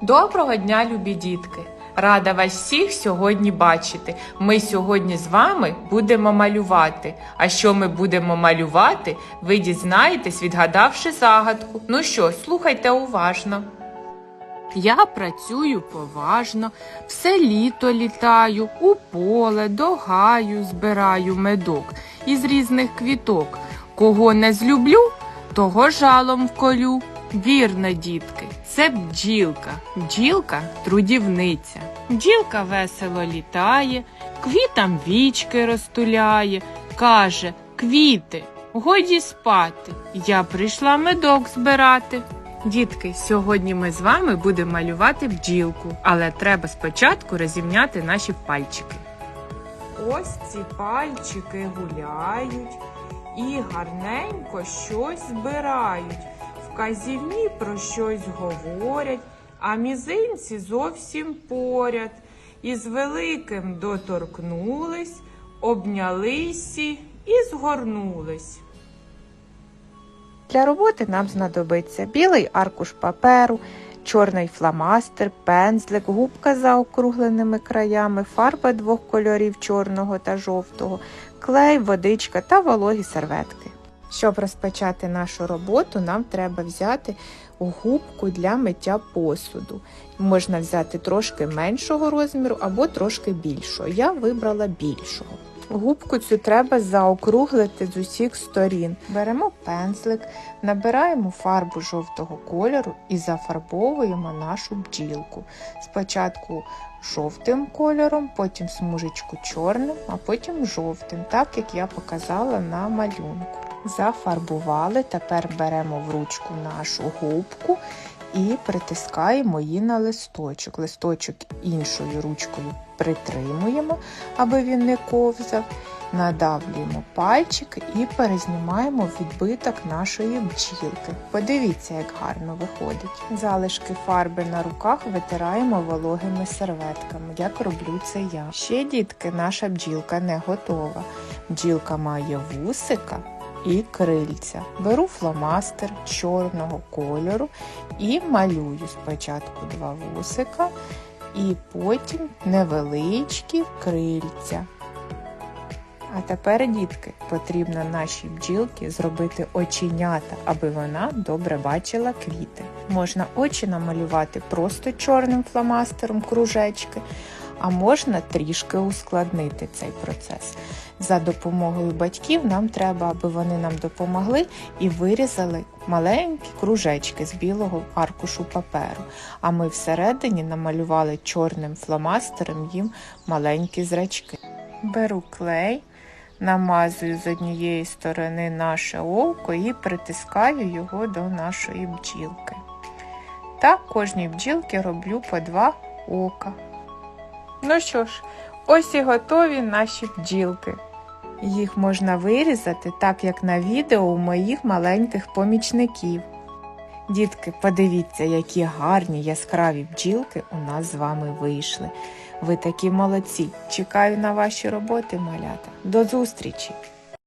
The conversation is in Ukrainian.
Доброго дня, любі дітки! Рада вас всіх сьогодні бачити. Ми сьогодні з вами будемо малювати. А що ми будемо малювати, ви дізнаєтесь, відгадавши загадку. Ну що, слухайте уважно. Я працюю поважно, все літо літаю, у поле, до гаю збираю медок із різних квіток. Кого не злюблю, того жалом вколю. Вірно, дітки, це бджілка. Бджілка трудівниця. Бджілка весело літає, квітам вічки розтуляє, каже Квіти, годі спати. Я прийшла медок збирати. Дітки, сьогодні ми з вами будемо малювати бджілку, але треба спочатку розімняти наші пальчики. Ось ці пальчики гуляють і гарненько щось збирають. Вказівні про щось говорять, а мізинці зовсім поряд. Із великим доторкнулись, обнялися і згорнулись. Для роботи нам знадобиться білий аркуш паперу, чорний фломастер, пензлик, губка за округленими краями, фарба двох кольорів чорного та жовтого, клей, водичка та вологі серветки. Щоб розпочати нашу роботу, нам треба взяти губку для миття посуду. Можна взяти трошки меншого розміру або трошки більшого. Я вибрала більшого. Губку цю треба заокруглити з усіх сторін. Беремо пензлик, набираємо фарбу жовтого кольору і зафарбовуємо нашу бджілку. Спочатку жовтим кольором, потім смужечку чорним, а потім жовтим, так як я показала на малюнку. Зафарбували, тепер беремо в ручку нашу губку і притискаємо її на листочок. Листочок іншою ручкою притримуємо, аби він не ковзав. Надавлюємо пальчик і перезнімаємо відбиток нашої бджілки. Подивіться, як гарно виходить. Залишки фарби на руках витираємо вологими серветками, як роблю це я. Ще, дітки, наша бджілка не готова. Бджілка має вусика і крильця. Беру фломастер чорного кольору і малюю спочатку два вусика і потім невеличкі крильця. А тепер, дітки, потрібно нашій бджілки зробити оченята, аби вона добре бачила квіти. Можна очі намалювати просто чорним фломастером кружечки, а можна трішки ускладнити цей процес. За допомогою батьків нам треба, аби вони нам допомогли і вирізали маленькі кружечки з білого аркушу паперу. А ми всередині намалювали чорним фломастером їм маленькі зрачки. Беру клей, намазую з однієї сторони наше око і притискаю його до нашої бджілки. Так кожній бджілки роблю по два ока. Ну що ж, ось і готові наші бджілки. Їх можна вирізати так, як на відео у моїх маленьких помічників. Дітки, подивіться, які гарні яскраві бджілки у нас з вами вийшли. Ви такі молодці. Чекаю на ваші роботи, малята. До зустрічі!